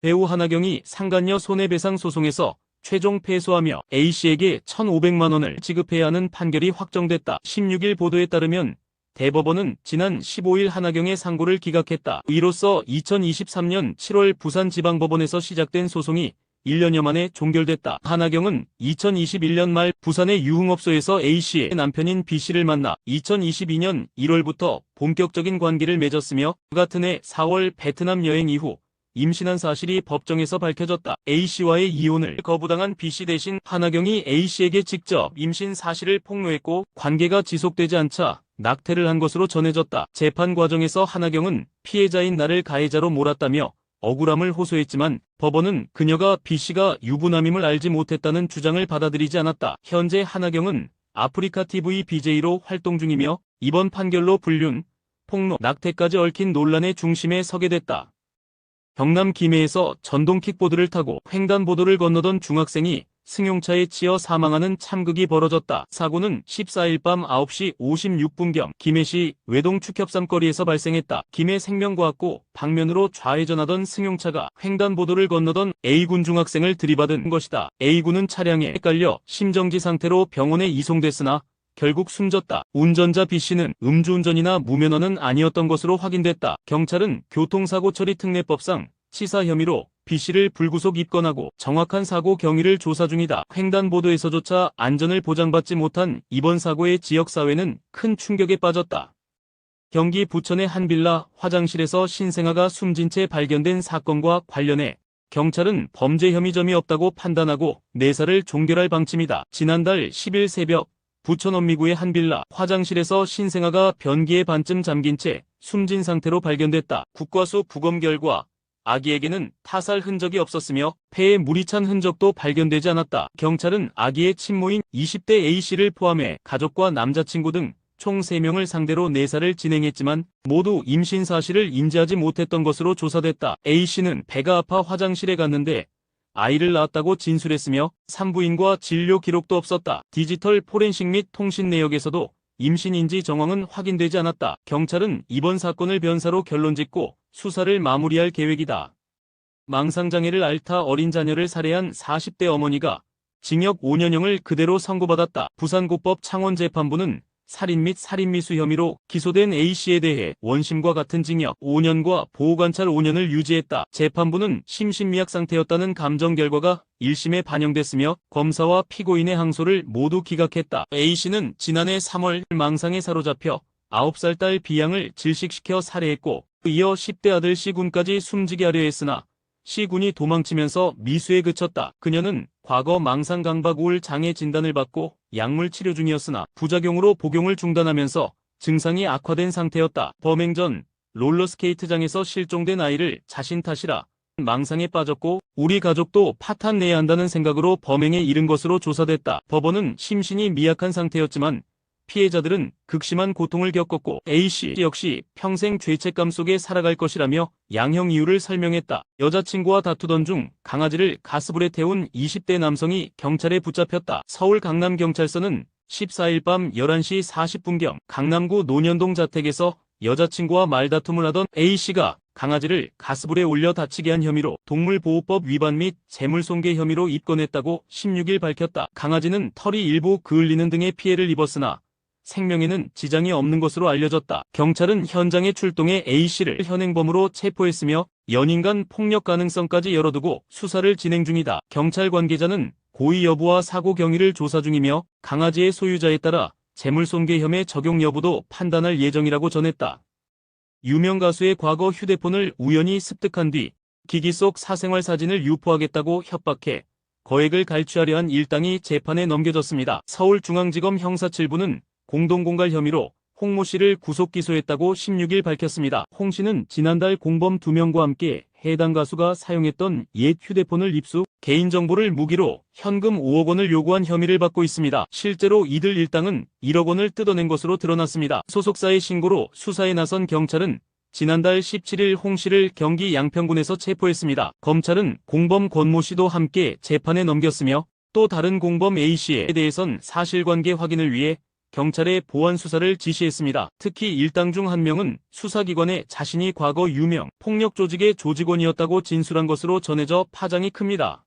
배우 한하경이 상간녀 손해배상 소송에서 최종 패소하며 A씨에게 1,500만 원을 지급해야 하는 판결이 확정됐다. 16일 보도에 따르면 대법원은 지난 15일 한하경의 상고를 기각했다. 이로써 2023년 7월 부산지방법원에서 시작된 소송이 1년여 만에 종결됐다. 한하경은 2021년 말 부산의 유흥업소에서 A씨의 남편인 B씨를 만나 2022년 1월부터 본격적인 관계를 맺었으며 그 같은 해 4월 베트남 여행 이후 임신한 사실이 법정에서 밝혀졌다. A씨와의 이혼을 거부당한 B씨 대신 한하경이 A씨에게 직접 임신 사실을 폭로했고 관계가 지속되지 않자 낙태를 한 것으로 전해졌다. 재판 과정에서 한하경은 피해자인 나를 가해자로 몰았다며 억울함을 호소했지만 법원은 그녀가 B씨가 유부남임을 알지 못했다는 주장을 받아들이지 않았다. 현재 한하경은 아프리카 TV BJ로 활동 중이며 이번 판결로 불륜, 폭로, 낙태까지 얽힌 논란의 중심에 서게 됐다. 경남 김해에서 전동 킥보드를 타고 횡단보도를 건너던 중학생이 승용차에 치여 사망하는 참극이 벌어졌다. 사고는 14일 밤 9시 56분경 김해시 외동 축협삼거리에서 발생했다. 김해 생명과학고 방면으로 좌회전하던 승용차가 횡단보도를 건너던 A군 중학생을 들이받은 것이다. A군은 차량에 헷갈려 심정지 상태로 병원에 이송됐으나 결국 숨졌다. 운전자 B씨는 음주운전이나 무면허는 아니었던 것으로 확인됐다. 경찰은 교통사고 처리 특례법상 치사 혐의로 B씨를 불구속 입건하고 정확한 사고 경위를 조사 중이다. 횡단보도에서조차 안전을 보장받지 못한 이번 사고의 지역사회는 큰 충격에 빠졌다. 경기 부천의 한 빌라 화장실에서 신생아가 숨진 채 발견된 사건과 관련해 경찰은 범죄 혐의점이 없다고 판단하고 내사를 종결할 방침이다. 지난달 10일 새벽 부천 엄미구의 한 빌라 화장실에서 신생아가 변기에 반쯤 잠긴 채 숨진 상태로 발견됐다. 국과수 부검 결과 아기에게는 타살 흔적이 없었으며 폐에 물이 찬 흔적도 발견되지 않았다. 경찰은 아기의 친모인 20대 A씨를 포함해 가족과 남자친구 등 총 3명을 상대로 내사를 진행했지만 모두 임신 사실을 인지하지 못했던 것으로 조사됐다. A씨는 배가 아파 화장실에 갔는데 아이를 낳았다고 진술했으며 산부인과 진료 기록도 없었다. 디지털 포렌식 및 통신 내역에서도 임신인지 정황은 확인되지 않았다. 경찰은 이번 사건을 변사로 결론짓고 수사를 마무리할 계획이다. 망상장애를 앓다 어린 자녀를 살해한 40대 어머니가 징역 5년형을 그대로 선고받았다. 부산고법 창원재판부는 살인 및 살인미수 혐의로 기소된 A씨에 대해 원심과 같은 징역 5년과 보호관찰 5년을 유지했다. 재판부는 심신미약 상태였다는 감정 결과가 1심에 반영됐으며 검사와 피고인의 항소를 모두 기각했다. A씨는 지난해 3월 망상에 사로잡혀 9살 딸 B양을 질식시켜 살해했고 이어 10대 아들 C군까지 숨지게 하려 했으나 C군이 도망치면서 미수에 그쳤다. 그녀는 과거 망상 강박 우울 장애 진단을 받고 약물 치료 중이었으나 부작용으로 복용을 중단하면서 증상이 악화된 상태였다. 범행 전 롤러스케이트장에서 실종된 아이를 자신 탓이라 망상에 빠졌고 우리 가족도 파탄 내야 한다는 생각으로 범행에 이른 것으로 조사됐다. 법원은 심신이 미약한 상태였지만 피해자들은 극심한 고통을 겪었고 A씨 역시 평생 죄책감 속에 살아갈 것이라며 양형 이유를 설명했다. 여자친구와 다투던 중 강아지를 가스불에 태운 20대 남성이 경찰에 붙잡혔다. 서울 강남경찰서는 14일 밤 11시 40분경 강남구 논현동 자택에서 여자친구와 말다툼을 하던 A씨가 강아지를 가스불에 올려 다치게 한 혐의로 동물보호법 위반 및 재물손괴 혐의로 입건했다고 16일 밝혔다. 강아지는 털이 일부 그을리는 등의 피해를 입었으나 생명에는 지장이 없는 것으로 알려졌다. 경찰은 현장에 출동해 A씨를 현행범으로 체포했으며 연인 간 폭력 가능성까지 열어두고 수사를 진행 중이다. 경찰 관계자는 고의 여부와 사고 경위를 조사 중이며 강아지의 소유자에 따라 재물손괴 혐의 적용 여부도 판단할 예정이라고 전했다. 유명 가수의 과거 휴대폰을 우연히 습득한 뒤 기기 속 사생활 사진을 유포하겠다고 협박해 거액을 갈취하려 한 일당이 재판에 넘겨졌습니다. 서울중앙지검 형사 7부는 공동공갈 혐의로 홍모 씨를 구속 기소했다고 16일 밝혔습니다. 홍 씨는 지난달 공범 2명과 함께 해당 가수가 사용했던 옛 휴대폰을 입수, 개인정보를 무기로 현금 5억 원을 요구한 혐의를 받고 있습니다. 실제로 이들 일당은 1억 원을 뜯어낸 것으로 드러났습니다. 소속사의 신고로 수사에 나선 경찰은 지난달 17일 홍 씨를 경기 양평군에서 체포했습니다. 검찰은 공범 권모 씨도 함께 재판에 넘겼으며 또 다른 공범 A 씨에 대해선 사실관계 확인을 위해 경찰에 보안 수사를 지시했습니다. 특히 일당 중 한 명은 수사기관에 자신이 과거 유명 폭력 조직의 조직원이었다고 진술한 것으로 전해져 파장이 큽니다.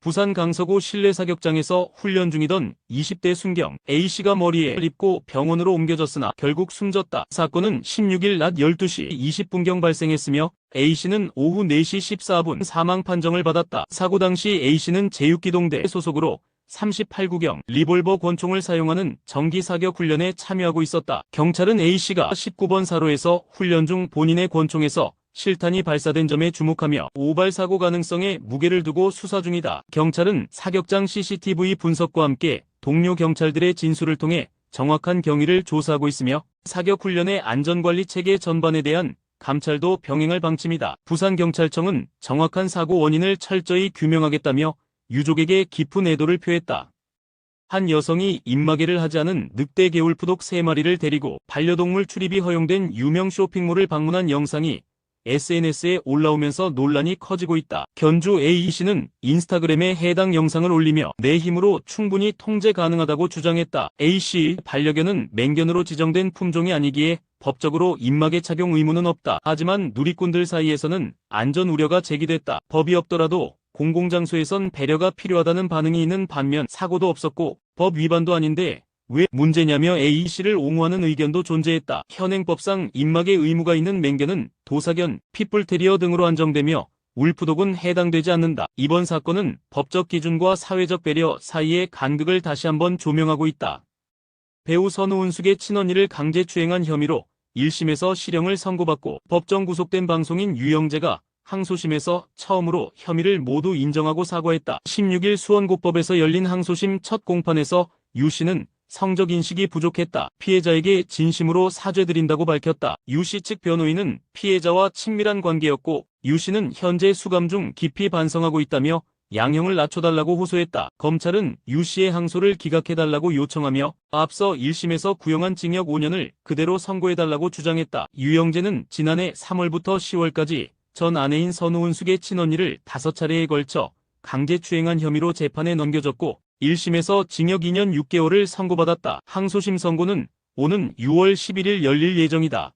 부산 강서구 실내 사격장에서 훈련 중이던 20대 순경 A씨가 머리에 입고 병원으로 옮겨졌으나 결국 숨졌다. 사건은 16일 낮 12시 20분경 발생했으며 A씨는 오후 4시 14분 사망 판정을 받았다. 사고 당시 A씨는 제6기동대 소속으로 38구경 리볼버 권총을 사용하는 정기 사격 훈련에 참여하고 있었다. 경찰은 A씨가 19번 사로에서 훈련 중 본인의 권총에서 실탄이 발사된 점에 주목하며 오발 사고 가능성에 무게를 두고 수사 중이다. 경찰은 사격장 CCTV 분석과 함께 동료 경찰들의 진술을 통해 정확한 경위를 조사하고 있으며 사격 훈련의 안전관리 체계 전반에 대한 감찰도 병행할 방침이다. 부산경찰청은 정확한 사고 원인을 철저히 규명하겠다며 유족에게 깊은 애도를 표했다. 한 여성이 입마개를 하지 않은 늑대 개울푸독 3마리를 데리고 반려동물 출입이 허용된 유명 쇼핑몰을 방문한 영상이 SNS에 올라오면서 논란이 커지고 있다. 견주 A씨는 인스타그램에 해당 영상을 올리며 내 힘으로 충분히 통제 가능하다고 주장했다. A씨 반려견은 맹견으로 지정된 품종이 아니기에 법적으로 입마개 착용 의무는 없다. 하지만 누리꾼들 사이에서는 안전 우려가 제기됐다. 법이 없더라도 공공장소에선 배려가 필요하다는 반응이 있는 반면 사고도 없었고 법 위반도 아닌데 왜 문제냐며 A씨를 옹호하는 의견도 존재했다. 현행법상 입막의 의무가 있는 맹견은 도사견, 핏불테리어 등으로 한정되며 울프독은 해당되지 않는다. 이번 사건은 법적 기준과 사회적 배려 사이의 간극을 다시 한번 조명하고 있다. 배우 선우은숙의 친언니를 강제 추행한 혐의로 1심에서 실형을 선고받고 법정 구속된 방송인 유영재가 항소심에서 처음으로 혐의를 모두 인정하고 사과했다. 16일 수원고법에서 열린 항소심 첫 공판에서 유 씨는 성적 인식이 부족했다. 피해자에게 진심으로 사죄드린다고 밝혔다. 유 씨 측 변호인은 피해자와 친밀한 관계였고 유 씨는 현재 수감 중 깊이 반성하고 있다며 양형을 낮춰달라고 호소했다. 검찰은 유 씨의 항소를 기각해달라고 요청하며 앞서 1심에서 구형한 징역 5년을 그대로 선고해달라고 주장했다. 유영재는 지난해 3월부터 10월까지 전 아내인 선우은숙의 친언니를 다섯 차례에 걸쳐 강제추행한 혐의로 재판에 넘겨졌고 1심에서 징역 2년 6개월을 선고받았다. 항소심 선고는 오는 6월 11일 열릴 예정이다.